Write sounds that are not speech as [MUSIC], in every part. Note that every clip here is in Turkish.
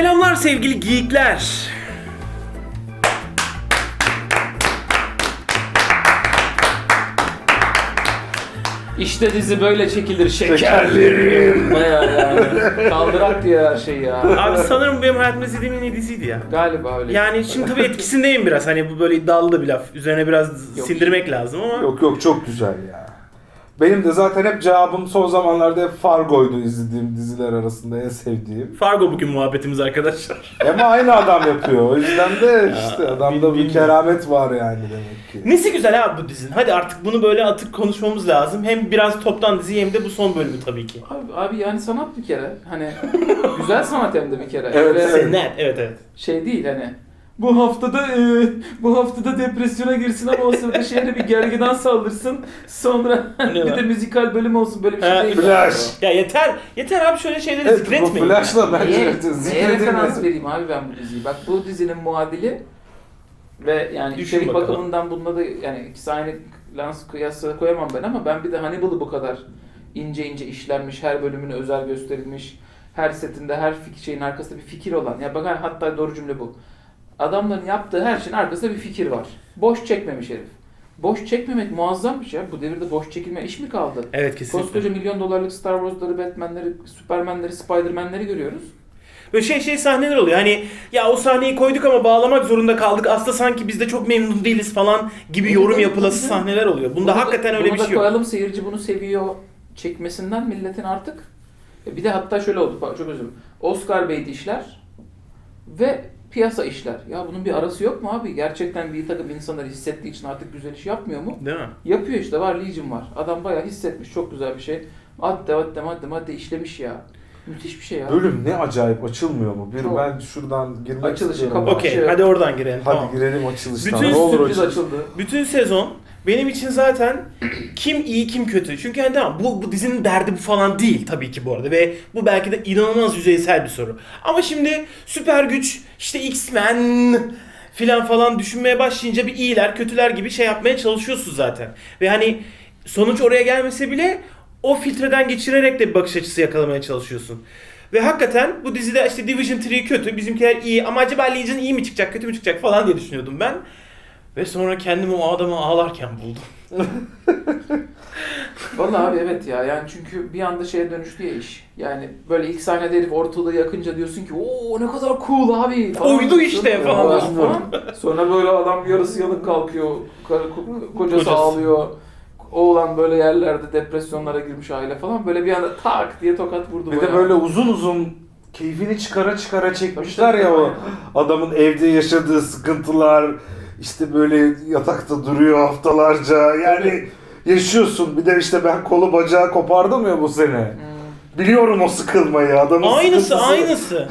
Selamlar sevgili geekler. İşte dizi böyle çekilir şekerlerim. Baya yani. Kaldırak diyor her şeyi ya. Abi sanırım benim hayatımda izlediğim en iyi diziydi ya. Galiba öyle. Yani şimdi tabii etkisindeyim biraz. Hani bu böyle iddialı da bir laf. Üzerine biraz Yok. sindirmek lazım ama. Yok yok çok güzel ya. Benim de zaten hep cevabım son zamanlarda hep Fargo'ydu izlediğim diziler arasında en sevdiğim. Fargo bugün muhabbetimiz arkadaşlar. [LAUGHS] Ama aynı adam yapıyor. O yüzden de işte adamda bir keramet var yani demek ki. Nesi güzel abi bu dizinin. Hadi artık bunu böyle atıp konuşmamız lazım. Hem biraz toptan dizi hem de bu son bölümü tabii ki. Abi, abi yani sanat bir kere. Hani güzel sanat hem de bir kere. Evet, Öyle evet. Evet evet. şey değil hani. Bu haftada e, bu haftada depresyona girsin ama o sırada şehre bir gergedan saldırsın. Sonra bir var? de müzikal bölüm olsun böyle bir şey Ha, değil. Flash. Ya yeter, yeter abi şöyle şeyleri Evet bu zikretmeyin. Flash'la bence Neye, neye zikredilmez. referans vereyim abi ben bu diziyi? Bak bu dizinin muadili ve yani Düşün içerik bakalım. bakımından bunda da yani ikisi aynı lans kıyasla koyamam ben ama ben bir de Hannibal'ı bu kadar ince ince işlenmiş, her bölümüne özel gösterilmiş, her setinde her fik- şeyin arkasında bir fikir olan. Ya bakın hatta doğru cümle bu. Adamların yaptığı her şeyin arkasında bir fikir var. Boş çekmemiş herif. Boş çekmemek muazzam bir şey. Bu devirde boş çekilme iş mi kaldı? Evet kesinlikle. Koskoca milyon dolarlık Star Wars'ları, Batman'leri, Superman'leri, Spider-Man'leri görüyoruz. Böyle şey şey sahneler oluyor. Hani ya o sahneyi koyduk ama bağlamak zorunda kaldık. Aslında sanki biz de çok memnun değiliz falan gibi yorum yapılası sahneler oluyor. Bunda Bunu da- hakikaten öyle bunu bir da şey yok. koyalım seyirci bunu seviyor çekmesinden milletin artık. E Bir de hatta şöyle oldu çok özür dilerim. Oscar bait işler ve piyasa işler. Ya bunun bir arası yok mu abi? Gerçekten bir takım insanlar hissettiği için artık güzel iş yapmıyor mu? Değil mi? Yapıyor işte var Legion var. Adam bayağı hissetmiş çok güzel bir şey. Madde madde madde madde işlemiş ya. Müthiş bir şey ya. Bölüm ne acayip açılmıyor mu? Bir Çok. ben şuradan girmek Açılışı, istiyorum. kapat- Okey Şey- hadi oradan girelim. Hadi tamam. girelim açılıştan. Bütün ne olur Sürpriz açılış. açıldı. Bütün sezon benim için zaten kim iyi kim kötü. Çünkü hani tamam bu, bu dizinin derdi bu falan değil tabii ki bu arada. Ve bu belki de inanılmaz yüzeysel bir soru. Ama şimdi süper güç işte X-Men filan falan düşünmeye başlayınca bir iyiler kötüler gibi şey yapmaya çalışıyorsun zaten. Ve hani sonuç oraya gelmese bile o filtreden geçirerek de bir bakış açısı yakalamaya çalışıyorsun. Ve hakikaten bu dizide işte Division 3 kötü, bizimkiler iyi ama acaba Legion iyi mi çıkacak, kötü mü çıkacak falan diye düşünüyordum ben. Ve sonra kendimi o adamı ağlarken buldum. [LAUGHS] Vallahi abi evet ya yani çünkü bir anda şeye dönüştü ya iş. Yani böyle ilk sahnede herif ortalığı yakınca diyorsun ki ooo ne kadar cool abi falan. Oydu işte falan. Ya, falan. Sonra böyle adam yarısı yanık kalkıyor. Kocası, Kocası. ağlıyor. Oğlan böyle yerlerde depresyonlara girmiş aile falan. Böyle bir anda tak diye tokat vurdu. Bir de böyle uzun uzun keyfini çıkara çıkara çekmişler ya o adamın evde yaşadığı sıkıntılar işte böyle yatakta duruyor haftalarca. Yani yaşıyorsun. Bir de işte ben kolu bacağı kopardım ya bu sene. Hmm. biliyorum o sıkılmayı adamın Aynısı sıkıntısı- aynısı.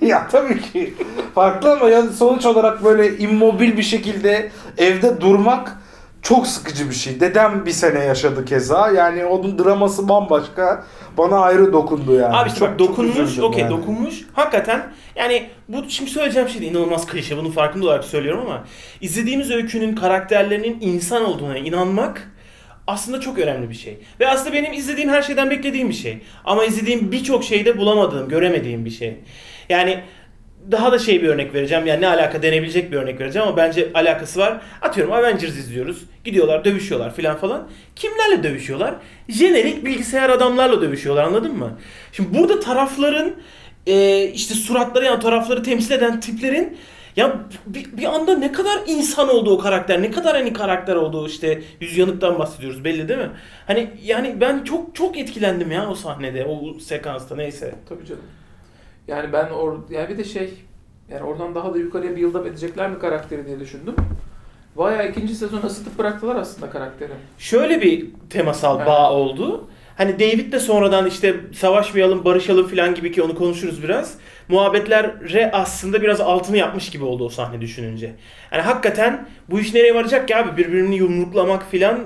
[LAUGHS] ya tabii ki. Farklı ama yani sonuç olarak böyle immobil bir şekilde evde durmak çok sıkıcı bir şey. Dedem bir sene yaşadı keza. Yani onun draması bambaşka. Bana ayrı dokundu yani. Abi işte Çok- bak çok dokunmuş, okey yani. dokunmuş. Hakikaten yani bu şimdi söyleyeceğim şey de inanılmaz klişe. Bunun farkında olarak söylüyorum ama izlediğimiz öykünün karakterlerinin insan olduğuna inanmak aslında çok önemli bir şey. Ve aslında benim izlediğim her şeyden beklediğim bir şey. Ama izlediğim birçok şeyde bulamadığım, göremediğim bir şey. Yani daha da şey bir örnek vereceğim. Yani ne alaka denebilecek bir örnek vereceğim ama bence alakası var. Atıyorum Avengers izliyoruz. Gidiyorlar, dövüşüyorlar filan falan. Kimlerle dövüşüyorlar? Jenerik bilgisayar adamlarla dövüşüyorlar anladın mı? Şimdi burada tarafların e, işte suratları yani tarafları temsil eden tiplerin ya bir, bir anda ne kadar insan oldu o karakter, ne kadar hani karakter oldu işte yüz yanıktan bahsediyoruz belli değil mi? Hani yani ben çok çok etkilendim ya o sahnede, o sekansta neyse. Tabii canım. Yani ben or yani bir de şey yani oradan daha da yukarıya build up edecekler mi karakteri diye düşündüm. Bayağı ikinci sezon ısıtıp bıraktılar aslında karakteri. Şöyle bir temasal Evet. bağ oldu. Hani David de sonradan işte savaşmayalım, barışalım falan gibi ki onu konuşuruz biraz. Muhabbetlere aslında biraz altını yapmış gibi oldu o sahne düşününce. Yani hakikaten bu iş nereye varacak ki abi? Birbirini yumruklamak filan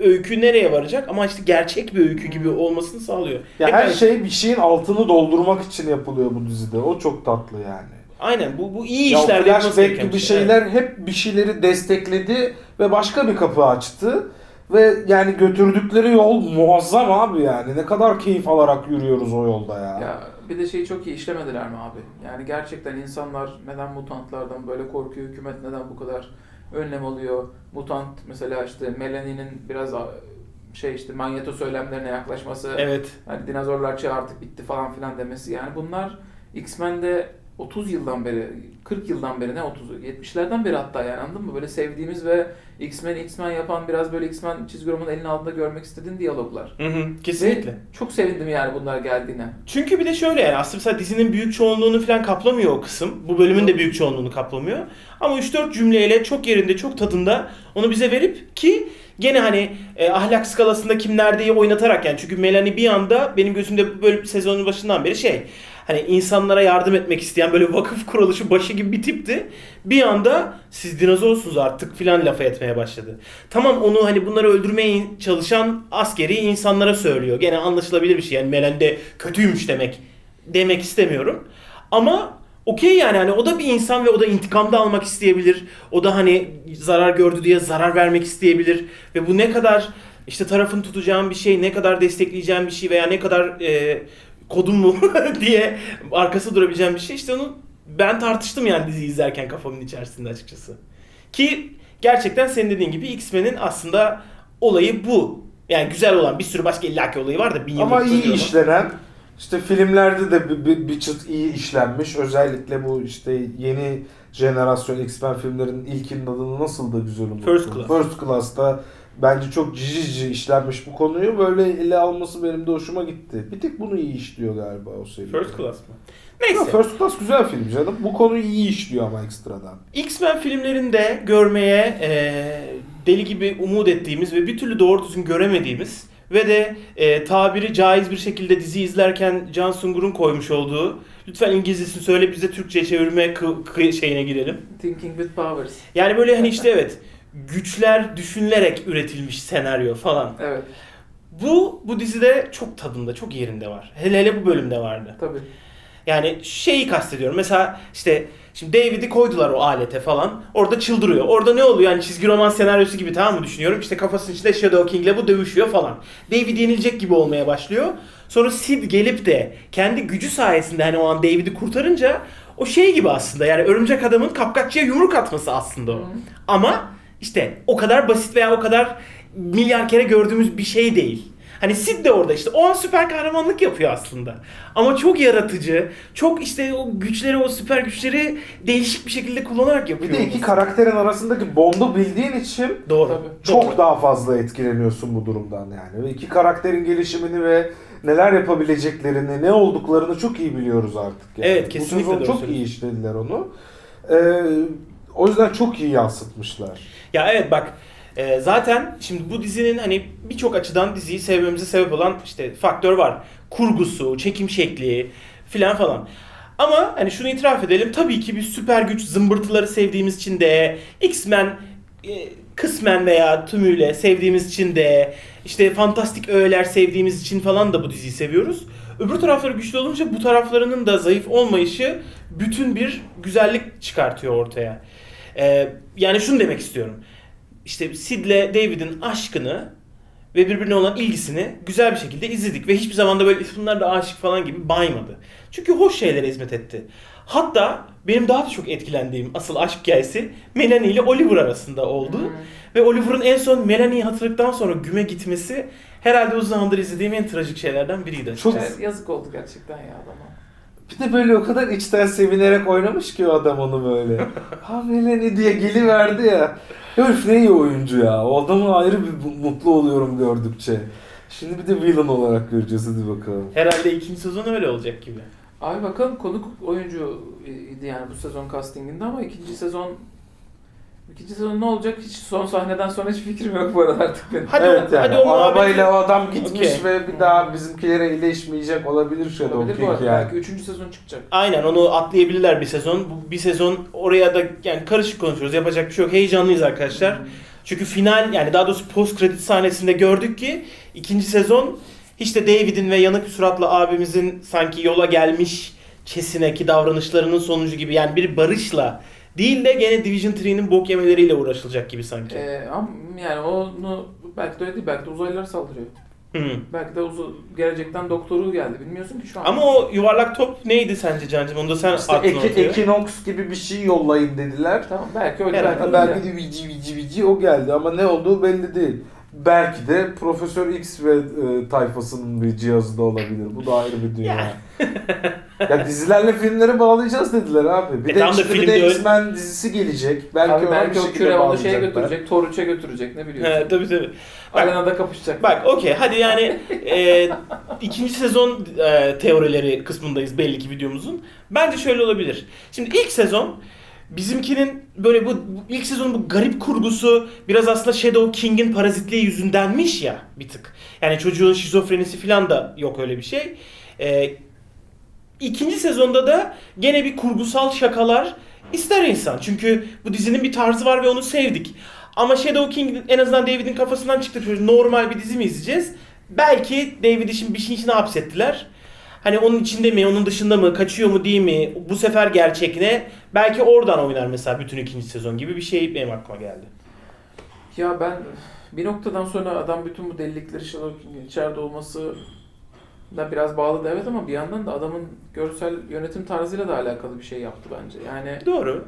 öykü nereye varacak? Ama işte gerçek bir öykü gibi olmasını sağlıyor. Ya Hep her aynı- şey bir şeyin altını doldurmak için yapılıyor bu dizide. O çok tatlı yani. Aynen bu, bu iyi Ya işlerde yapılması flashback gereken gibi bir şey. şeyler hep bir şeyleri destekledi ve başka bir kapı açtı. Ve yani götürdükleri yol muazzam abi yani. Ne kadar keyif alarak yürüyoruz o yolda ya. Ya bir de şeyi çok iyi işlemediler mi abi? Yani gerçekten insanlar neden mutantlardan böyle korkuyor? Hükümet neden bu kadar önlem alıyor? Mutant mesela işte Melanie'nin biraz şey işte manyeto söylemlerine yaklaşması. Evet. Hani dinozorlar çağı artık bitti falan filan demesi. Yani bunlar X-Men'de 30 yıldan beri, 40 yıldan beri ne 30'u? 70'lerden beri hatta yani anladın mı? Böyle sevdiğimiz ve X-Men X-Men yapan biraz böyle X-Men çizgi romanın elinin altında görmek istediğin diyaloglar. Hı hı, kesinlikle. Ve çok sevindim yani bunlar geldiğine. Çünkü bir de şöyle yani aslında mesela dizinin büyük çoğunluğunu falan kaplamıyor o kısım. Bu bölümün de büyük çoğunluğunu kaplamıyor. Ama 3-4 cümleyle çok yerinde, çok tadında onu bize verip ki gene hani e, ahlak skalasında kim neredeyi oynatarak yani çünkü Melanie bir anda benim gözümde bu bölüm sezonun başından beri şey hani insanlara yardım etmek isteyen böyle vakıf kuruluşu başı gibi bir tipti. Bir anda siz dinozorsunuz artık filan lafa etmeye başladı. Tamam onu hani bunları öldürmeye çalışan askeri insanlara söylüyor. Gene anlaşılabilir bir şey. Yani Melanie de kötüymüş demek demek istemiyorum. Ama okey yani hani o da bir insan ve o da intikam da almak isteyebilir. O da hani zarar gördü diye zarar vermek isteyebilir. Ve bu ne kadar işte tarafını tutacağım bir şey, ne kadar destekleyeceğim bir şey veya ne kadar e, kodum mu [LAUGHS] diye arkası durabileceğim bir şey. İşte onu ben tartıştım yani diziyi izlerken kafamın içerisinde açıkçası. Ki gerçekten senin dediğin gibi X-Men'in aslında olayı bu. Yani güzel olan bir sürü başka illaki olayı var da bin Ama iyi işlenen işte filmlerde de bir, bir, bir çıt iyi işlenmiş. Özellikle bu işte yeni jenerasyon X-Men filmlerinin ilkinin adını nasıl da güzel unuttum. First Class. First Class'ta bence çok cici cici işlenmiş bu konuyu. Böyle ele alması benim de hoşuma gitti. Bir tek bunu iyi işliyor galiba o seri. First Class mı? Ya Neyse. First Class güzel film canım. Bu konuyu iyi işliyor ama ekstradan. X-Men filmlerinde görmeye e, deli gibi umut ettiğimiz ve bir türlü doğru düzgün göremediğimiz ve de e, tabiri caiz bir şekilde dizi izlerken Can Sungur'un koymuş olduğu lütfen İngilizcesini söyle bize Türkçe çevirme şeyine girelim. Thinking with Powers. Yani böyle hani işte evet güçler düşünülerek üretilmiş senaryo falan. Evet Bu bu dizide çok tadında, çok yerinde var. Hele hele bu bölümde vardı. tabii. Yani şeyi kastediyorum. Mesela işte şimdi David'i koydular o alete falan. Orada çıldırıyor. Orada ne oluyor? Yani çizgi roman senaryosu gibi tamam mı düşünüyorum. İşte kafasının içinde Shadow King'le bu dövüşüyor falan. David yenilecek gibi olmaya başlıyor. Sonra Sid gelip de kendi gücü sayesinde hani o an David'i kurtarınca o şey gibi aslında. Yani örümcek adamın kapkaççıya yumruk atması aslında o. Hı. Ama işte o kadar basit veya o kadar milyar kere gördüğümüz bir şey değil. Hani Sid de orada işte o an süper kahramanlık yapıyor aslında. Ama çok yaratıcı, çok işte o güçleri, o süper güçleri değişik bir şekilde kullanarak Bir yapıyor. de iki karakterin arasındaki bondu bildiğin için Doğru. Tabii. çok Doğru. daha fazla etkileniyorsun bu durumdan yani. Ve iki karakterin gelişimini ve neler yapabileceklerini, ne olduklarını çok iyi biliyoruz artık. Yani. Evet, kesinlikle Bu sezon çok iyi işlediler onu. Ee, o yüzden çok iyi yansıtmışlar. Ya evet bak e, zaten şimdi bu dizinin hani birçok açıdan diziyi sevmemize sebep olan işte faktör var. Kurgusu, çekim şekli filan falan. Ama hani şunu itiraf edelim tabii ki biz süper güç zımbırtıları sevdiğimiz için de X-Men e, kısmen veya tümüyle sevdiğimiz için de işte fantastik öğeler sevdiğimiz için falan da bu diziyi seviyoruz. Öbür tarafları güçlü olunca bu taraflarının da zayıf olmayışı bütün bir güzellik çıkartıyor ortaya. Ee, yani şunu demek istiyorum. İşte Sid'le David'in aşkını ve birbirine olan ilgisini güzel bir şekilde izledik ve hiçbir zaman da böyle bunlar da aşık falan gibi baymadı. Çünkü hoş şeylere hizmet etti. Hatta benim daha da çok etkilendiğim asıl aşk hikayesi Melanie ile Oliver arasında oldu. Hmm. Ve Oliver'ın en son Melanie'yi hatırladıktan sonra güme gitmesi herhalde uzun zamandır izlediğim en trajik şeylerden biriydi Çok-. Evet, yazık oldu gerçekten ya adama. Bir de böyle o kadar içten sevinerek oynamış ki o adam onu böyle. [LAUGHS] ha Melanie diye geliverdi ya. Herif ne iyi oyuncu ya. O adamı ayrı bir mutlu oluyorum gördükçe. Şimdi bir de villain olarak göreceğiz hadi bakalım. Herhalde ikinci sezon öyle olacak gibi. Abi bakalım konuk oyuncu idi yani bu sezon castinginde ama ikinci sezon ikinci sezon ne olacak hiç son sahneden sonra hiç fikrim yok bu arada artık benim. Hadi evet yani hadi o arabayla o adam gitmiş Okey. ve bir daha bizimkilere iyileşmeyecek olabilir Shadow Olabilir bu King arada yani. belki üçüncü sezon çıkacak. Aynen onu atlayabilirler bir sezon. Bu bir sezon oraya da yani karışık konuşuyoruz. Yapacak bir şey yok. Heyecanlıyız arkadaşlar. Çünkü final yani daha doğrusu post kredi sahnesinde gördük ki ikinci sezon hiç de David'in ve yanık suratlı abimizin sanki yola gelmiş çesineki davranışlarının sonucu gibi yani bir barışla değil de gene Division 3'nin bok yemeleriyle uğraşılacak gibi sanki. Ee, ama yani onu Belki de öyle değil. Belki de uzaylılar saldırıyor. Hı. Belki de uzu, gelecekten doktoru geldi. Bilmiyorsun ki şu an. Ama o yuvarlak top neydi sence Cancım? Onu da sen İşte attın Eki, ortaya. Ekinox gibi bir şey yollayın dediler. Tamam belki öyle. Herhalde. belki, Belki, de vici vici vici o geldi ama ne olduğu belli değil. Belki de Profesör X ve e, tayfasının bir cihazı da olabilir. Bu da ayrı bir dünya. ya dizilerle filmleri bağlayacağız dediler abi. Bir E de işte bir de X-Men dizisi gelecek. Belki, Abi öyle belki o küre onu şeye götürecek. Tor 3'e götürecek. Ne biliyorsun? He, tabii tabii. Bak, Arenada kapışacak. Bak okey hadi yani e, ikinci sezon e, teorileri kısmındayız belli ki videomuzun. Bence şöyle olabilir. Şimdi ilk sezon bizimkinin böyle bu, ilk sezonun bu garip kurgusu biraz aslında Shadow King'in parazitliği yüzündenmiş ya bir tık. Yani çocuğun şizofrenisi falan da yok öyle bir şey. E, ikinci sezonda da gene bir kurgusal şakalar ister insan. Çünkü bu dizinin bir tarzı var ve onu sevdik. Ama Shadow King en azından David'in kafasından çıktı. Normal bir dizi mi izleyeceğiz? Belki David'i şimdi bir şeyin içine hapsettiler. Hani onun içinde mi, onun dışında mı, kaçıyor mu değil mi, bu sefer gerçek ne? Belki oradan oynar mesela bütün ikinci sezon gibi bir şey benim aklıma geldi. Ya ben bir noktadan sonra adam bütün bu delilikleri Sherlock King'in içeride olması da biraz bağlı da evet ama bir yandan da adamın görsel yönetim tarzıyla da alakalı bir şey yaptı bence. Yani Doğru.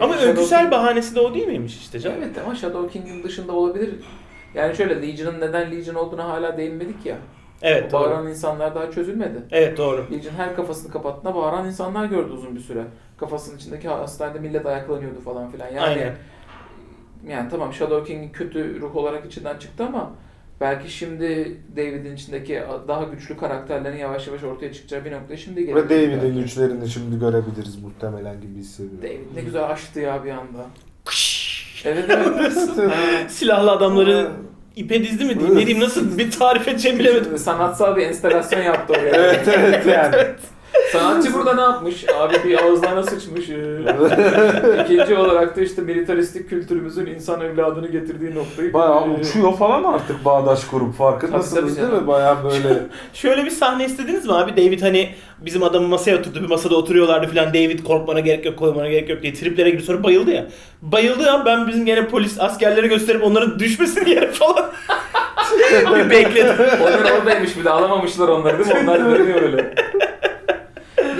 Ama Shadow övgüsel King- bahanesi de o değil miymiş işte canım? Evet ama Shadow King'in dışında olabilir. Yani şöyle Legion'ın neden Legion olduğuna hala değinmedik ya. Evet O doğru. bağıran insanlar daha çözülmedi. Evet doğru. Legion her kafasını kapattığında bağıran insanlar gördü uzun bir süre. Kafasının içindeki hastanede millet ayaklanıyordu falan filan. Yani Aynen. yani tamam Shadow King kötü ruh olarak içinden çıktı ama belki şimdi David'in içindeki daha güçlü karakterlerin yavaş yavaş ortaya çıkacağı bir nokta şimdi geliyor. Ve David'in güçlerini şimdi görebiliriz muhtemelen gibi hissediyorum. David ne güzel açtı ya bir anda. Evet evet. [LAUGHS] Silahlı adamları ipe dizdi mi diyeyim? Ne diyeyim nasıl bir tarif edeceğimi bilemedim. Sanatsal bir enstalasyon yaptı oraya. [LAUGHS] evet evet yani. Sanatçı burada ne yapmış? Abi bir ağızlarına sıçmış. Ee, [LAUGHS] İkinci olarak da işte militaristik kültürümüzün insan evladını getirdiği noktayı... Bayağı uçuyor falan artık Bağdaş kurup farkındasınız değil mi? Bayağı böyle [LAUGHS] Şöyle bir sahne istediniz mi abi? David hani bizim adamı masaya oturdu bir masada oturuyorlardı falan. David korkmana gerek yok koymana gerek yok diye triplere girdi sonra bayıldı ya. Bayıldı an ben bizim gene polis askerlere gösterip onların düşmesini yere falan [LAUGHS] bir bekledim. Onlar oradaymış bir de alamamışlar onları değil mi? Onlar dönüyor öyle.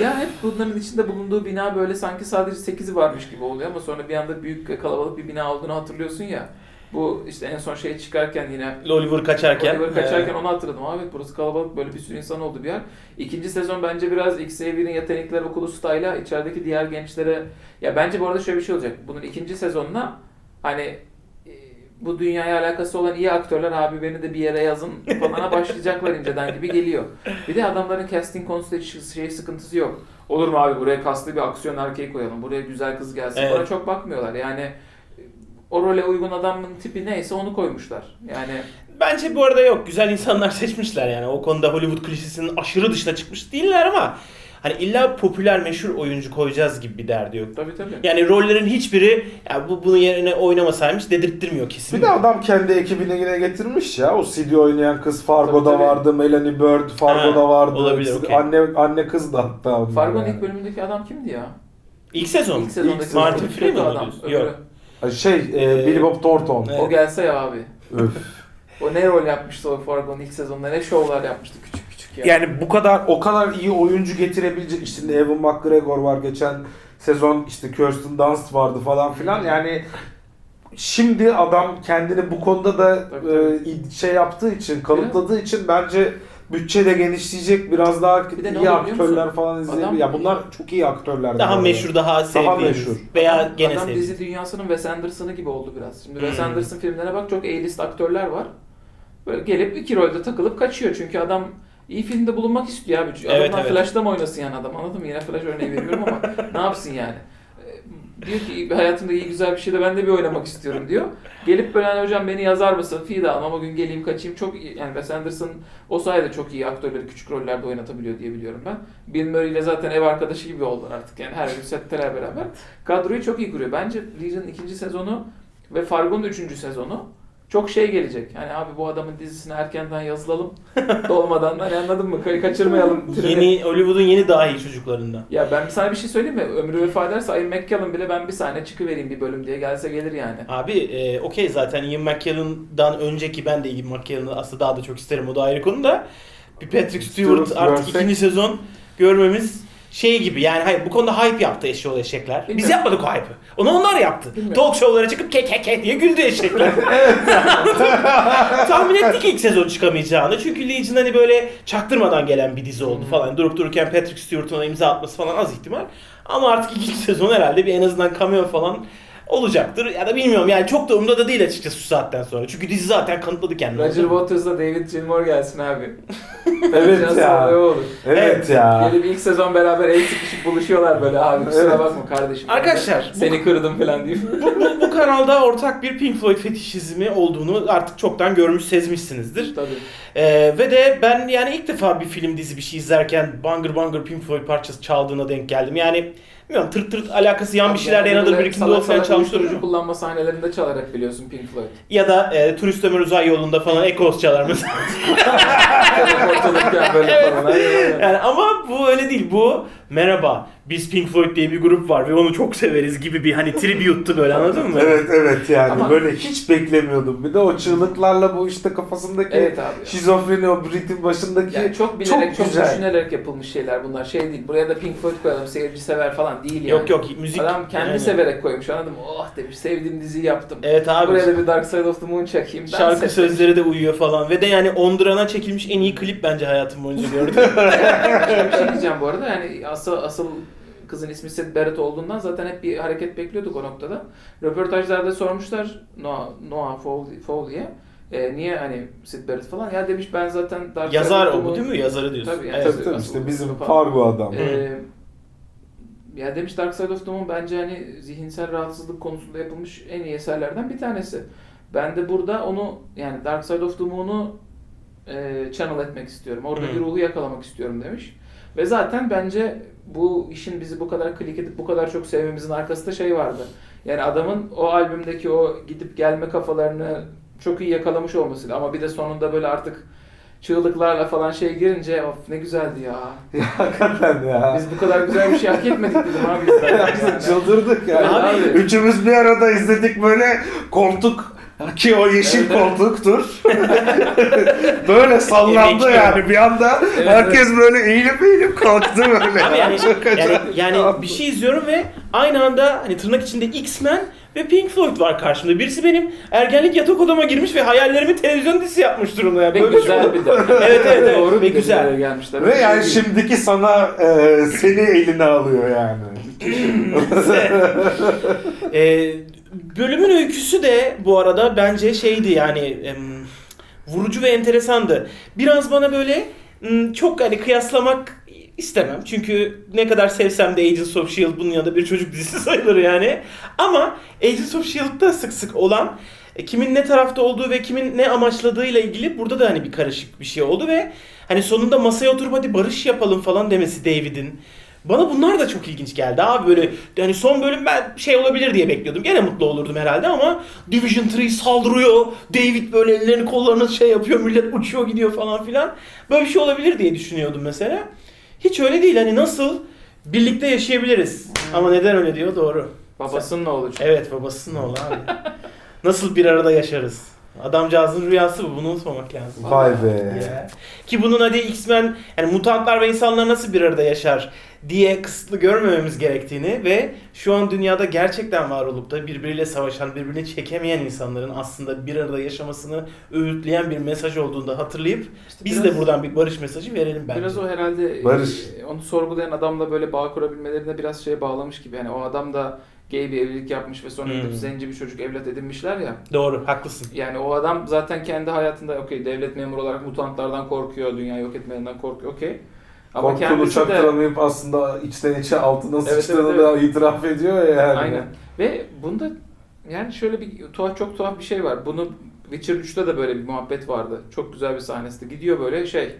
Ya hep bunların içinde bulunduğu bina böyle sanki sadece 8'i varmış gibi oluyor ama sonra bir anda büyük kalabalık bir bina olduğunu hatırlıyorsun ya. Bu işte en son şey çıkarken yine Oliver kaçarken. Oliver kaçarken e, onu hatırladım. Abi burası kalabalık böyle bir sürü insan oldu bir yer. İkinci sezon bence biraz Xavier'in Yetenekler Okulu style'a içerideki diğer gençlere... Ya bence bu arada şöyle bir şey olacak. Bunun ikinci sezonuna hani bu dünyaya alakası olan iyi aktörler abi beni de bir yere yazın falana [LAUGHS] başlayacaklar inceden gibi geliyor. Bir de adamların casting konusunda hiç şey sıkıntısı yok. Olur mu abi buraya kaslı bir aksiyon erkeği koyalım. Buraya güzel kız gelsin. Evet. Buna çok bakmıyorlar. Yani o role uygun adamın tipi neyse onu koymuşlar. Yani Bence bu arada yok. Güzel insanlar seçmişler yani. O konuda Hollywood klişesinin aşırı dışına çıkmış değiller ama hani illa popüler meşhur oyuncu koyacağız gibi bir derdi yok. tabii tabii. Yani rollerin hiçbiri ya bu bunun yerine oynamasaymış dedirttirmiyor kesin. Bir de adam kendi ekibine yine getirmiş ya. O CD oynayan kız Fargo'da Tabii, tabii. vardı. Melanie Bird Fargo'da Ha, vardı. olabilir, okey. Anne anne kız da hatta. Fargo'nun yani. ilk bölümündeki adam kimdi ya? İlk sezon. İlk sezondaki sezon. Martin Freeman adam. Öbürü. Yok. Şey, e, Ee, Billy Bob Thornton. evet. O gelse ya abi. Öf. O ne rol yapmıştı o Fargo'nun ilk sezonunda? Ne şovlar yapmıştı küçük küçük ya. Yani bu kadar o kadar iyi oyuncu getirebilecek işte Evan McGregor var geçen sezon işte Kirsten Dunst vardı falan filan yani şimdi adam kendini bu konuda da e, şey yaptığı için kanıtladığı için bence bütçe de genişleyecek biraz daha Bir de iyi aktörler falan izleyebilir. Ya bunlar çok iyi aktörler. Daha arada. meşhur, daha sevdiğimiz meşhur. veya Adam- gene Adam sevdiğimiz. dizi dünyasının Wes Anderson'ı gibi oldu biraz. Şimdi Hmm. Wes Anderson filmlerine bak çok A-list aktörler var. Böyle gelip iki rolde takılıp kaçıyor. Çünkü adam iyi filmde bulunmak istiyor abi. Adamdan Evet, evet. Flash'ta mı oynasın yani adam anladın mı? Yine Flash örneği veriyorum ama [LAUGHS] ne yapsın yani? Ee, Diyor ki hayatımda iyi güzel bir şeyde ben de bir oynamak istiyorum diyor. Gelip böyle hani hocam beni yazar mısın? Fee de almam o gün geleyim kaçayım. Çok iyi. Yani Wes Anderson o sayede çok iyi aktörleri küçük rollerde oynatabiliyor diye biliyorum ben. Bill Murray ile zaten ev arkadaşı gibi oldular artık yani her gün setteler beraber. Kadroyu çok iyi kuruyor. Bence Legion'ın ikinci sezonu ve Fargo'nun üçüncü sezonu çok şey gelecek. Hani abi bu adamın dizisini erkenden yazılalım. [LAUGHS] Dolmadan hani anladın mı? Kaçırmayalım. [LAUGHS] treni. Yeni Hollywood'un yeni dahi çocuklarından. Ya ben sana bir şey söyleyeyim mi? Ömrü vefa ederse Ian McKellen bile ben bir sahne çıkıvereyim bir bölüm diye gelse gelir yani. Abi e, okey zaten Ian McKellen'dan önceki ben de Ian McKellen'ı aslında daha da çok isterim o da ayrı konu da. Bir Patrick Stewart Stewart artık görsek- ikinci sezon görmemiz şey gibi yani hayır bu konuda hype yaptı eşeğoğlu eşekler. Biz yapmadık o hype'ı. Onu onlar yaptı. Bilmiyorum. Talk show'lara çıkıp ke ke ke diye güldü eşekler. [LAUGHS] [LAUGHS] Tahmin ettik ilk sezon çıkamayacağını. Çünkü Legion hani böyle çaktırmadan gelen bir dizi oldu falan. Durup dururken Patrick Stewart'ın imza atması falan az ihtimal. Ama artık ikinci sezon herhalde bir en azından cameo falan olacaktır. Ya da bilmiyorum yani çok da umurda da değil açıkçası şu saatten sonra. Çünkü dizi zaten kanıtladı kendini. Roger Waters'la David Gilmour gelsin abi. [LAUGHS] Evet ya. olur. Evet ya. Gelip ilk sezon beraber el sıkışıp buluşuyorlar böyle abi kusura Evet. bakma kardeşim. Arkadaşlar, Seni kırdım falan deyip. [LAUGHS] bu, bu, bu kanalda ortak bir Pink Floyd fetişizmi olduğunu artık çoktan görmüş sezmişsinizdir. Tabii. Ee, ve de ben yani ilk defa bir film dizi bir şey izlerken bangır bangır Pink Floyd parçası çaldığına denk geldim. Yani bilmiyorum tırt tırt alakası yan bir şeyler Yani bir iki salak falan çalmış duruyor. kullanma sahnelerinde çalarak biliyorsun Pink Floyd. Ya da e, Turist Ömer Uzay yolunda falan Ekos çalar mesela. [LAUGHS] Falan. Aynen. yani ama bu öyle değil. Bu merhaba biz Pink Floyd diye bir grup var ve onu çok severiz gibi bir hani tribute'tu böyle anladın mı? Evet evet yani Ama- böyle hiç beklemiyordum. Bir de o çığlıklarla bu işte kafasındaki Evet abi. şizofreni o ritim başındaki Yani çok bilerek, çok, güzel. düşünerek yapılmış şeyler bunlar. Şey değil, buraya da Pink Floyd koyalım, seyirci sever falan değil yani. Yok yok müzik. Adam kendi yani. severek koymuş anladın mı? Oh demiş, sevdiğim diziyi yaptım. Evet abi. Buraya da bir Dark Side of the Moon çekeyim. Ben Şarkı seçtim. sözleri de uyuyor falan ve de yani Ondran'a çekilmiş en iyi klip bence hayatım boyunca gördüm. [LAUGHS] bir şey diyeceğim bu arada yani asıl asıl kızın ismi Sid Barrett olduğundan zaten hep bir hareket bekliyorduk o noktada. Röportajlarda sormuşlar Noah, Noah Fowley'e e, niye hani Sid Barrett falan ya demiş ben zaten Dark Yazar Side of o the bu değil mi? Yazarı diyorsun. Tabii, yani Evet. Tabii tabii işte bizim Fargo adam. Ee, ya demiş Dark Side of the Moon bence hani zihinsel rahatsızlık konusunda yapılmış en iyi eserlerden bir tanesi. Ben de burada onu yani Dark Side of the Moon'u e, channel etmek istiyorum. Oradaki Hmm. ruhu yakalamak istiyorum demiş. Ve zaten bence bu işin bizi bu kadar klik edip bu kadar çok sevmemizin arkasında şey vardı. Yani adamın o albümdeki o gidip gelme kafalarını çok iyi yakalamış olması. Ama bir de sonunda böyle artık çığlıklarla falan şey girince of ne güzeldi ya. [LAUGHS] Ya hakikaten ya. Biz bu kadar güzel bir şey hak etmedik dedim abi [LAUGHS] Biz yani. çıldırdık ya. Abi. Üçümüz bir arada izledik böyle koltuk ki o yeşil Evet, evet. koltuktur. [LAUGHS] böyle sallandı Emek yani bir anda Evet, herkes böyle eğilip eğilip kalktı böyle. Abi yani, [LAUGHS] Çok yani, acayip. yani bir şey izliyorum ve aynı anda hani tırnak içinde X-Men ve Pink Floyd var karşımda. Birisi benim ergenlik yatak odama girmiş ve hayallerimi televizyon dizisi yapmış durumda. Yani. Ve Böyle şey güzel oldu. bir de. Evet, [LAUGHS] evet, evet. Doğru Ve güzel. gelmişler. Ve yani Şey şimdiki sana e, seni eline alıyor yani. Ee, bölümün öyküsü de bu arada bence şeydi yani em, vurucu ve enteresandı. Biraz bana böyle m, çok hani kıyaslamak istemem. Çünkü ne kadar sevsem de Agents of S.H.I.E.L.D. bunun yanında bir çocuk dizisi [LAUGHS] sayılır yani. Ama Agents of S.H.I.E.L.D'da sık sık olan e, kimin ne tarafta olduğu ve kimin ne amaçladığıyla ilgili burada da hani bir karışık bir şey oldu ve hani sonunda masaya oturup hadi barış yapalım falan demesi David'in. Bana bunlar da çok ilginç geldi abi böyle hani son bölüm ben şey olabilir diye bekliyordum. Gene mutlu olurdum herhalde ama Division 3 saldırıyor. David böyle ellerini kollarını şey yapıyor. Millet uçuyor gidiyor falan filan. Böyle bir şey olabilir diye düşünüyordum mesela. Hiç öyle değil. Hani nasıl birlikte yaşayabiliriz. Ama neden öyle diyor doğru. Babasının oğlu çünkü. Evet babasının oğlu abi. Nasıl bir arada yaşarız? Adamcağızın rüyası bu. Bunu unutmamak lazım. Vay be. Ya. Ki bunun hadi X-Men yani mutantlar ve insanlar nasıl bir arada yaşar diye kısıtlı görmememiz gerektiğini ve şu an dünyada gerçekten var olup da birbiriyle savaşan, birbirini çekemeyen insanların aslında bir arada yaşamasını öğütleyen bir mesaj olduğunu da hatırlayıp biz biraz- de buradan bir barış mesajı verelim bence. Biraz o herhalde Barış. e, onu sorgulayan adamla böyle bağ kurabilmelerine biraz şeye bağlamış gibi. Yani o adam da gay bir evlilik yapmış ve sonra Hmm. gidip zenci bir çocuk evlat edinmişler ya. Doğru, haklısın. Yani o adam zaten kendi hayatında okey devlet memuru olarak mutantlardan korkuyor, dünyayı yok etmelerinden korkuyor okey. Ama Korktuğunu kendisi de aslında içten içe altına Evet, sıçtığını evet, da itiraf ediyor ya yani. Aynen. Ve bunda yani şöyle bir tuhaf çok tuhaf bir şey var. Bunu Witcher 3'te de böyle bir muhabbet vardı. Çok güzel bir sahnesi. Gidiyor böyle şey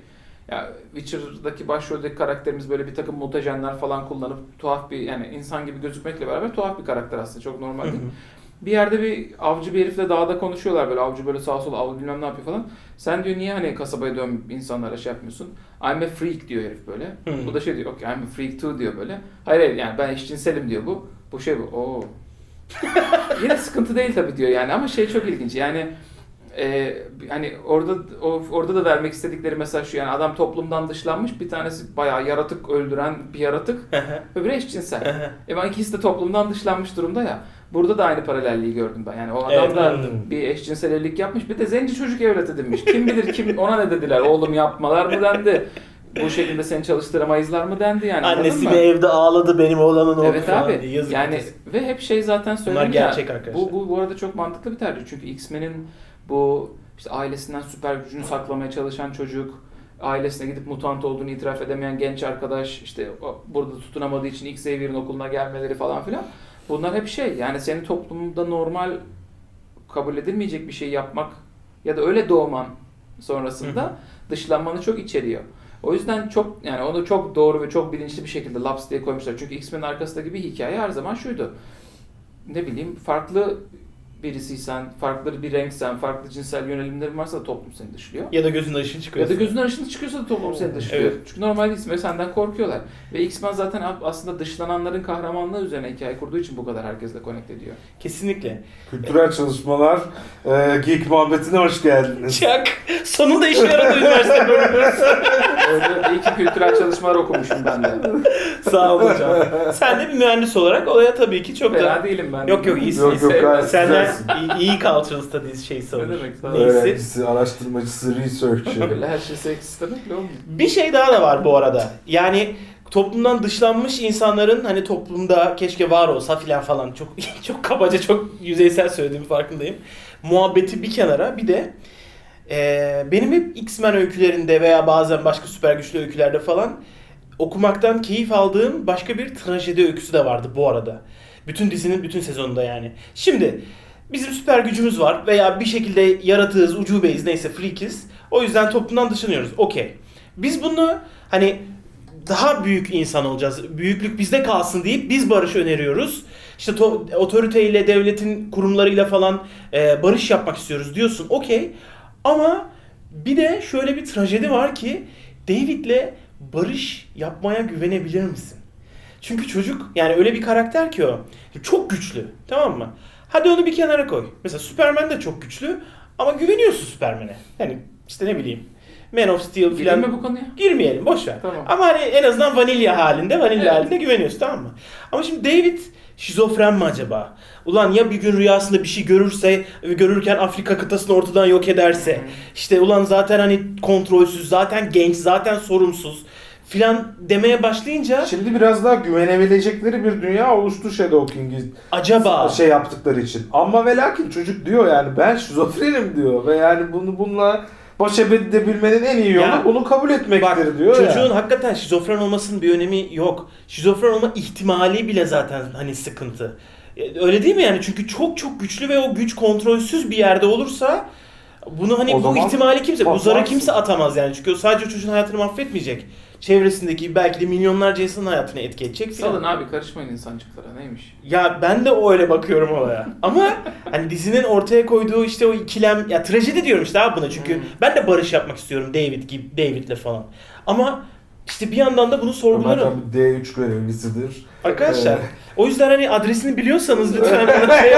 ya Witcher'daki başroldeki karakterimiz böyle bir takım mutajenler falan kullanıp tuhaf bir yani insan gibi gözükmekle beraber tuhaf bir karakter aslında çok normal değil. Hı. Bir yerde bir avcı bir herifle dağda konuşuyorlar böyle avcı böyle sağa sola av bilmem ne yapıyor falan. Sen diyor niye hani kasabaya dön insanlara şey yapmıyorsun? I'm a freak diyor herif böyle. Hmm. Bu da şey diyor okay I'm a freak too diyor böyle. Hayır hayır yani ben eşcinselim diyor bu. Bu şey bu. Oo. [LAUGHS] Yine sıkıntı değil tabii diyor yani ama şey çok ilginç yani e, hani orada o, orada da vermek istedikleri mesaj şu yani adam toplumdan dışlanmış bir tanesi bayağı yaratık öldüren bir yaratık öbürü eşcinsel. e ben ikisi de toplumdan dışlanmış durumda ya. Burada da aynı paralelliği gördüm ben. Yani o adam Evet, da anladım. bir eşcinsel evlilik yapmış. Bir de zenci çocuk evlat edinmiş. Kim bilir kim ona ne dediler? Oğlum yapmalar mı dendi? Bu şekilde seni çalıştıramayızlar mı dendi yani. Annesi bir evde ağladı benim oğlanın oldu Evet falan abi. Yazık yani ve hep şey zaten Bunlar söyledim gerçek ya. arkadaşlar. Bu, bu bu arada çok mantıklı bir tercih. Çünkü X-Men'in bu işte ailesinden süper gücünü saklamaya çalışan çocuk, ailesine gidip mutant olduğunu itiraf edemeyen genç arkadaş, işte burada tutunamadığı için Xavier'in okuluna gelmeleri falan filan. Bunlar hep şey yani senin toplumda normal kabul edilmeyecek bir şey yapmak ya da öyle doğman sonrasında Hı hı. dışlanmanı çok içeriyor. O yüzden çok yani onu çok doğru ve çok bilinçli bir şekilde laps diye koymuşlar. Çünkü X-Men arkasındaki bir hikaye her zaman şuydu. Ne bileyim farklı birisiysen, farklı bir renksen, farklı cinsel yönelimlerin varsa da toplum seni dışlıyor. Ya da gözünün ışın çıkıyor. Ya da gözünden ışın çıkıyorsa da toplum seni dışlıyor. Evet. Çünkü normal değilsin ve senden korkuyorlar. Ve X-Men zaten aslında dışlananların kahramanlığı üzerine hikaye kurduğu için bu kadar herkesle connect ediyor. Kesinlikle. Kültürel çalışmalar, e, geek muhabbetine hoş geldiniz. Çak. Sonunda işe yaradı üniversite bölümü. [LAUGHS] Orada iyi ki kültürel çalışmalar okumuşum ben de. Sağ ol hocam. [LAUGHS] Sen de bir mühendis olarak olaya tabii ki çok Fena da... değilim ben. Yok yok iyisin. Yok, yok, iyisin. gayet Senden güzelsin. iyi, iyi cultural studies olur. Ne demek, sağ ol. Neyse. Öğrencisi, araştırmacısı, researcher. Böyle her şey seks demekle olmuyor. Bir şey daha da var bu arada. Yani toplumdan dışlanmış insanların hani toplumda keşke var olsa filan falan çok [LAUGHS] çok kabaca çok yüzeysel söylediğim farkındayım. Muhabbeti bir kenara bir de eee, benim hep X-Men öykülerinde veya bazen başka süper güçlü öykülerde falan okumaktan keyif aldığım başka bir trajedi öyküsü de vardı bu arada. Bütün dizinin bütün sezonunda yani. Şimdi bizim süper gücümüz var veya bir şekilde yaratığız, ucubeyiz neyse freakiz. O yüzden toplumdan dışlanıyoruz. Okey. Biz bunu hani daha büyük insan olacağız. Büyüklük bizde kalsın deyip biz barış öneriyoruz. İşte to- otoriteyle, devletin kurumlarıyla falan e, barış yapmak istiyoruz diyorsun. Okey. Ama bir de şöyle bir trajedi var ki David'le barış yapmaya güvenebilir misin? Çünkü çocuk yani öyle bir karakter ki o. Çok güçlü. Tamam mı? Hadi onu bir kenara koy. Mesela Superman de çok güçlü ama güveniyorsun Superman'e. Hani işte ne bileyim. Man of Steel filan. mi bu konuya? Girmeyelim boş ver. Tamam. Ama hani en azından vanilya halinde, vanilya Evet. halinde güveniyorsun tamam mı? Ama şimdi David şizofren mi acaba? Ulan ya bir gün rüyasında bir şey görürse görürken Afrika kıtasını ortadan yok ederse. İşte ulan zaten hani kontrolsüz, zaten genç, zaten sorumsuz filan demeye başlayınca Şimdi biraz daha güvenebilecekleri bir dünya oluştu Shadow King'i acaba şey yaptıkları için. Ama ve lakin çocuk diyor yani ben şizofrenim diyor ve yani bunu bununla baş edebilmenin en iyi yolu Ya, bunu kabul etmektir Bak diyor çocuğun ya. hakikaten şizofren olmasının bir önemi yok. Şizofren olma ihtimali bile zaten hani sıkıntı. E, Öyle değil mi yani? Çünkü çok çok güçlü ve o güç kontrolsüz bir yerde olursa bunu hani O bu zaman ihtimali kimse, bu zarı patlarsın. kimse atamaz yani. Çünkü o sadece o çocuğun hayatını mahvetmeyecek. Çevresindeki belki de milyonlarca insanın hayatını etki edecek filan. Salın abi karışmayın insancıklara neymiş? Ya ben de öyle bakıyorum olaya. Ama hani dizinin ortaya koyduğu işte o ikilem ya trajedi diyorum işte abi buna çünkü Hmm. ben de barış yapmak istiyorum David gibi David'le falan. Ama işte bir yandan da bunu sorgularım. tabii D3 görevlisidir. Arkadaşlar Ee, o yüzden hani adresini biliyorsanız lütfen [LAUGHS] bana şey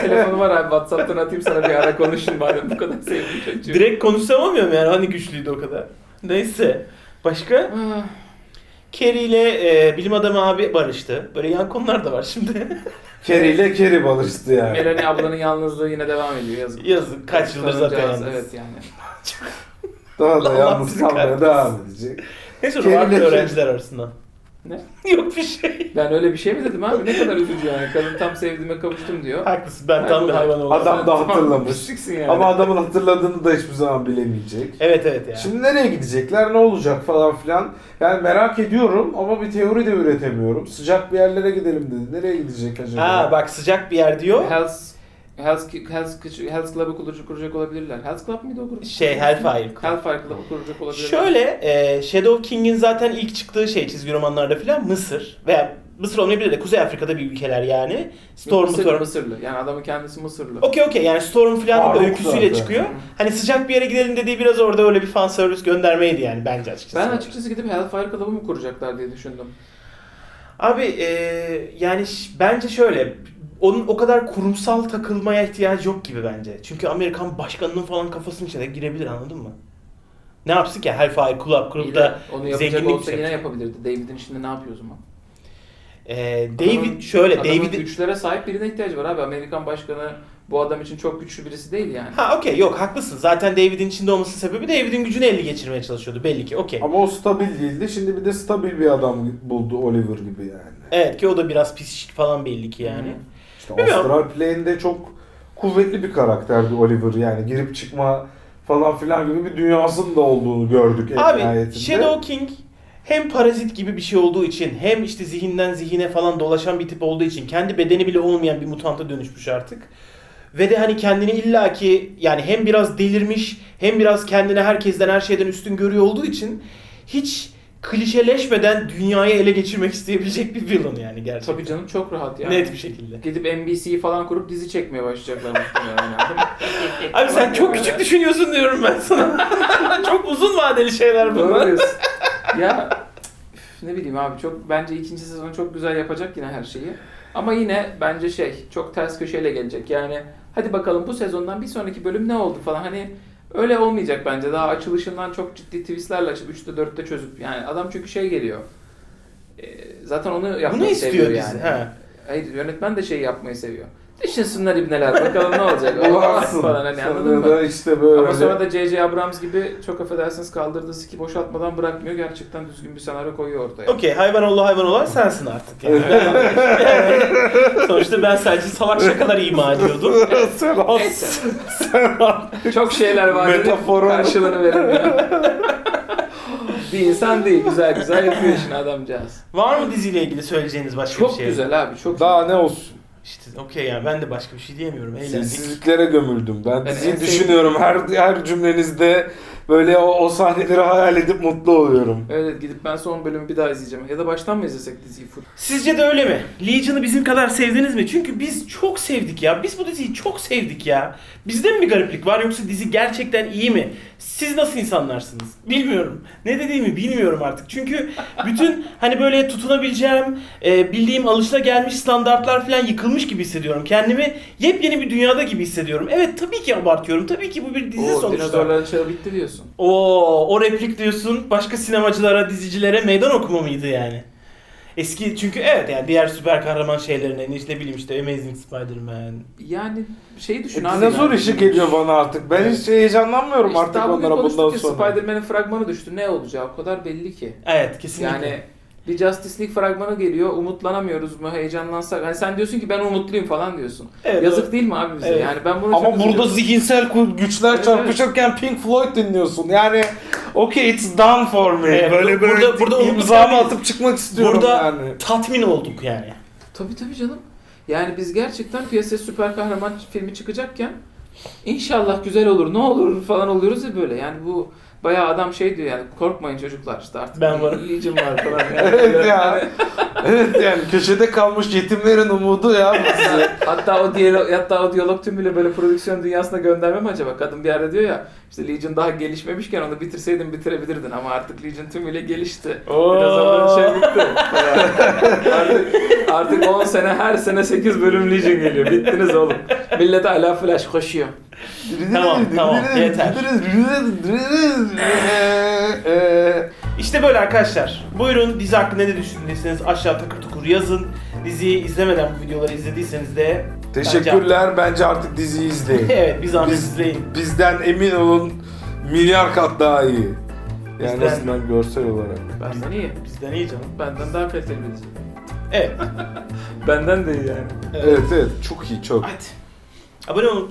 telefonu var abi Whatsapp'tan atayım sana bir ara konuşun madem bu kadar sevdim çocuğu. Direkt konuşsam olmuyor mu yani hani güçlüydü o kadar. Neyse. Başka? Kerry ile e, bilim adamı abi barıştı. Böyle yan konular da var şimdi. [LAUGHS] Kerry ile Kerry barıştı yani. Melanie ablanın yalnızlığı yine devam ediyor yazık. Yazık kaç yıldır zaten yalnız. Evet yani. Daha da [LAUGHS] Allah yalnız kalmaya kahretsin. devam edecek. Neyse Kerry vardı ile- öğrenciler arasında. Ne? [LAUGHS] Yok bir şey. Ben öyle bir şey mi dedim abi? Ne kadar üzücü yani. Kadın tam sevdiğime kavuştum diyor. Haklısın ben tam bir hayvan oldum. Adam da hatırlamış. pisliksin yani. Ama adamın hatırladığını da hiçbir zaman bilemeyecek. Evet evet ya. Şimdi nereye gidecekler, ne olacak falan filan. Yani merak ediyorum ama bir teori de üretemiyorum. Sıcak bir yerlere gidelim dedi. Nereye gidecek acaba? Ha bak sıcak bir yer diyor. Hells, Hells, Hells, Hells Club'ı kuracak, kuracak olabilirler. Hells Club mıydı o grup? Şey Hellfire. Hellfire Club'ı kuracak olabilirler. Şöyle e, Shadow King'in zaten ilk çıktığı şey çizgi romanlarda filan Mısır veya Mısır olmayabilir de Kuzey Afrika'da bir ülkeler yani. Storm Mısırlı, Storm. Mısırlı. Yani adamın kendisi Mısırlı. Okey okey yani Storm falan Faruk öyküsüyle zaten. çıkıyor. Hani sıcak bir yere gidelim dediği biraz orada öyle bir fan service göndermeydi yani bence açıkçası. Ben açıkçası gidip Hellfire Club'ı mı kuracaklar diye düşündüm. Abi eee, yani ş- bence şöyle onun o kadar kurumsal takılmaya ihtiyacı yok gibi bence. Çünkü Amerikan başkanının falan kafasının içine girebilir anladın mı? Ne yapsın ki Hellfire Club İyi kurup de da onu yapacak zenginlik olsa yine yapabilirdi. David'in şimdi ne yapıyor o zaman? Eee, David Adamın- şöyle Adamın David güçlere sahip birine ihtiyacı var abi. Amerikan başkanı bu adam için çok güçlü birisi değil yani. Ha okey yok haklısın. Zaten David'in içinde olmasının sebebi David'in gücünü ele geçirmeye çalışıyordu belli ki. Okey. Ama o stabil değildi. Şimdi bir de stabil bir adam buldu Oliver gibi yani. Evet ki o da biraz pis falan belli ki yani. İşte Bilmiyorum. Astral Plane'de çok kuvvetli bir karakterdi Oliver yani. Girip çıkma falan filan gibi bir dünyasının da olduğunu gördük en Abi nihayetinde. Shadow King hem parazit gibi bir şey olduğu için hem işte zihinden zihine falan dolaşan bir tip olduğu için kendi bedeni bile olmayan bir mutanta dönüşmüş artık. Ve de hani kendini illaki yani hem biraz delirmiş hem biraz kendini herkesten her şeyden üstün görüyor olduğu için hiç klişeleşmeden dünyayı ele geçirmek isteyebilecek bir villain yani gerçekten. Tabii canım çok rahat yani. Net bir şekilde. Gidip NBC'yi falan kurup dizi çekmeye başlayacaklar muhtemelen. [LAUGHS] Abi sen çok küçük düşünüyorsun diyorum ben sana. [LAUGHS] çok uzun vadeli şeyler bunlar. [LAUGHS] ya ne bileyim abi çok bence ikinci sezonu çok güzel yapacak yine her şeyi. Ama yine bence şey çok ters köşeyle gelecek. Yani hadi bakalım bu sezondan bir sonraki bölüm ne oldu falan hani öyle olmayacak bence. Daha açılışından çok ciddi twistlerle açıp 3'te 4'te çözüp yani adam çünkü şey geliyor. Ee, zaten onu yapmayı Bunu istiyor seviyor dizi. yani. Ha. Hayır yönetmen de şey yapmayı seviyor. Düşünsünler ibneler bakalım ne olacak. [LAUGHS] O Olarsın. falan hani anladın mı? da işte böyle. Ama sonra da J.J. Abrams gibi çok affedersiniz kaldırdığı siki boşaltmadan bırakmıyor. Gerçekten düzgün bir senaryo koyuyor ortaya. Okey hayvan oğlu hayvan olan sensin artık. Yani. Yani [LAUGHS] sonuçta ben sadece salak şakalar ima ediyordum. [LAUGHS] sen Neyse. sen Çok şeyler var. Metaforun- Karşılığını veremiyor. bir insan değil. Güzel güzel yapıyor işini adamcağız. Var mı diziyle ilgili söyleyeceğiniz başka Çok bir şey? güzel abi. Çok Daha ne olsun. İşte okey yani ben de başka bir şey diyemiyorum. Eğlendik. Sessizliklere gömüldüm. Ben diziyi en düşünüyorum. Her her cümlenizde böyle o, o sahneleri hayal edip mutlu oluyorum. Evet gidip ben son bölümü bir daha izleyeceğim. Ya da baştan mı izlesek diziyi full? Sizce de öyle mi? Legion'ı bizim kadar sevdiniz mi? Çünkü biz çok sevdik ya. Biz bu diziyi çok sevdik ya. Bizde mi bir gariplik var yoksa dizi gerçekten iyi mi? Siz nasıl insanlarsınız? Bilmiyorum. Ne dediğimi bilmiyorum artık. Çünkü [LAUGHS] bütün hani böyle tutunabileceğim, e, bildiğim alışılagelmiş standartlar falan yıkılmış gibi hissediyorum. Kendimi yepyeni bir dünyada gibi hissediyorum. Evet tabii ki abartıyorum. Tabii ki bu bir dizi Oo, sonuçta. dinozorların çağı bitti diyorsun. Oo, o replik diyorsun başka sinemacılara, dizicilere meydan okuma mıydı yani? Eski çünkü evet yani diğer süper kahraman şeylerine işte ne bileyim işte Amazing Spider-Man. Yani şey düşün E, abi. dinozor yani. işi geliyor bana artık. Ben hiç heyecanlanmıyorum İşte artık onlara bundan sonra. Spider-Man'in fragmanı düştü. Ne olacağı o kadar belli ki. Evet kesinlikle. Yani bir Justice League fragmanı geliyor. Umutlanamıyoruz mu? Heyecanlansak. Hani sen diyorsun ki ben umutluyum falan diyorsun. evet, Yazık değil mi abi bize? Evet. Yani ben bunu Ama burada zihinsel güçler Evet, çarpışırken Pink Floyd dinliyorsun. Yani okay it's done for me. Evet, böyle burada- böyle burada imzamı umutlar- atıp çıkmak istiyorum Burada yani. tatmin olduk yani. Tabii tabii canım. Yani biz gerçekten piyasaya süper kahraman filmi çıkacakken inşallah güzel olur ne olur falan oluyoruz ya böyle. Yani bu bayağı adam şey diyor yani korkmayın çocuklar işte artık Ben varım. Legion var falan. Yani. [LAUGHS] Evet ya. [LAUGHS] evet yani köşede kalmış yetimlerin umudu ya [LAUGHS] hatta o diyalog, hatta o diyalog tümüyle böyle prodüksiyon dünyasına gönderme mi acaba? Kadın bir yerde diyor ya işte Legion daha gelişmemişken onu bitirseydin bitirebilirdin ama artık Legion tümüyle gelişti. Oo. Biraz onların şey bitti. [LAUGHS] artık, artık 10 sene her sene 8 bölüm Legion geliyor. Bittiniz oğlum. Millet hala flash koşuyor. Tamam, tamam, yeter. [LAUGHS] İşte böyle arkadaşlar. Buyurun dizi hakkında ne düşündüyseniz aşağı takır tukur yazın. Diziyi izlemeden bu videoları izlediyseniz de bence- Teşekkürler. Bence artık diziyi izleyin. [LAUGHS] evet bir zahmet Biz- izleyin. Bizden emin olun milyar kat daha iyi. Yani Bizden- en azından görsel olarak. Benden iyi. Bizden iyi canım. Benden daha kaliteli bir dizi. Evet. [LAUGHS] Benden de iyi yani. Evet evet çok iyi çok. Hadi. Abone olun.